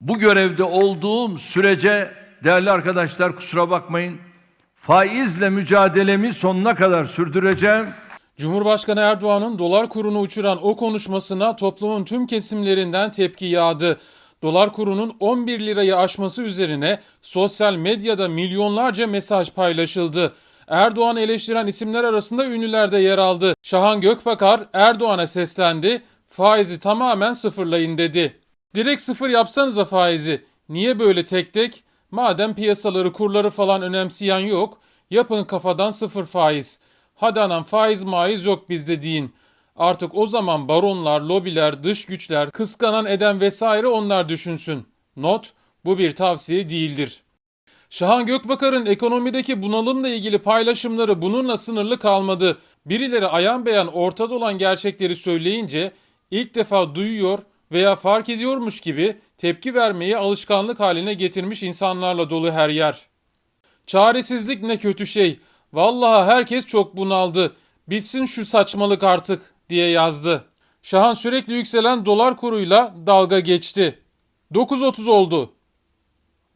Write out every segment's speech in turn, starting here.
Bu görevde olduğum sürece değerli arkadaşlar kusura bakmayın faizle mücadelemi sonuna kadar sürdüreceğim. Cumhurbaşkanı Erdoğan'ın dolar kurunu uçuran o konuşmasına toplumun tüm kesimlerinden tepki yağdı. Dolar kurunun 11 lirayı aşması üzerine sosyal medyada milyonlarca mesaj paylaşıldı. Erdoğan'ı eleştiren isimler arasında ünlüler de yer aldı. Şahan Gökbakar Erdoğan'a seslendi. Faizi tamamen sıfırlayın dedi. Direkt sıfır yapsanıza faizi. Niye böyle tek tek? Madem piyasaları kurları falan önemseyen yok, yapın kafadan sıfır faiz. Hadi anam faiz maiz yok bizde deyin. Artık o zaman baronlar, lobiler, dış güçler, kıskanan eden vesaire onlar düşünsün. Not, bu bir tavsiye değildir. Şahan Gökbakar'ın ekonomideki bunalımla ilgili paylaşımları bununla sınırlı kalmadı. Birileri ayan beyan ortada olan gerçekleri söyleyince ilk defa duyuyor veya fark ediyormuş gibi tepki vermeyi alışkanlık haline getirmiş insanlarla dolu her yer. Çaresizlik ne kötü şey. Vallahi herkes çok bunaldı. Bitsin şu saçmalık artık diye yazdı. Şahan sürekli yükselen dolar kuruyla dalga geçti. 9.30 oldu.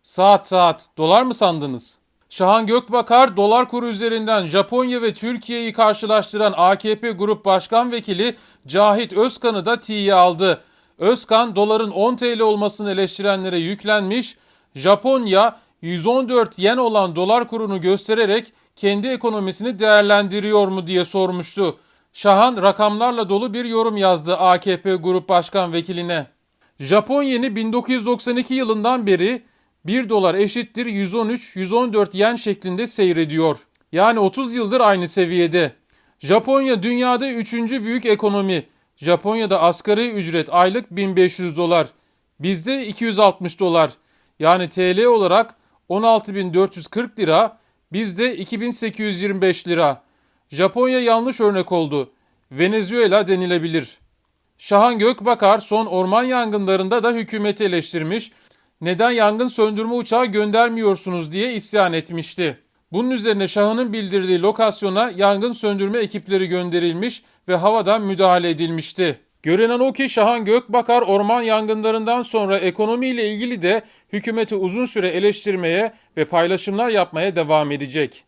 Saat saat dolar mı sandınız? Şahan Gökbakar dolar kuru üzerinden Japonya ve Türkiye'yi karşılaştıran AKP Grup Başkan Vekili Cahit Özkan'ı da tiye aldı. Özkan doların 10 TL olmasını eleştirenlere yüklenmiş, Japonya 114 yen olan dolar kurunu göstererek kendi ekonomisini değerlendiriyor mu diye sormuştu. Şahan rakamlarla dolu bir yorum yazdı AKP Grup Başkan Vekiline. Japon yeni 1992 yılından beri 1 dolar eşittir 113-114 yen şeklinde seyrediyor. Yani 30 yıldır aynı seviyede. Japonya dünyada 3. büyük ekonomi. Japonya'da asgari ücret aylık 1500 dolar. Bizde 260 dolar. Yani TL olarak 16.440 lira, bizde 2825 lira. Japonya yanlış örnek oldu. Venezuela denilebilir. Şahan Gökbakar son orman yangınlarında da hükümeti eleştirmiş. Neden yangın söndürme uçağı göndermiyorsunuz diye isyan etmişti. Bunun üzerine Şahan'ın bildirdiği lokasyona yangın söndürme ekipleri gönderilmiş ve havadan müdahale edilmişti. Görünen o ki Şahan Gökbakar orman yangınlarından sonra ekonomiyle ilgili de hükümeti uzun süre eleştirmeye ve paylaşımlar yapmaya devam edecek.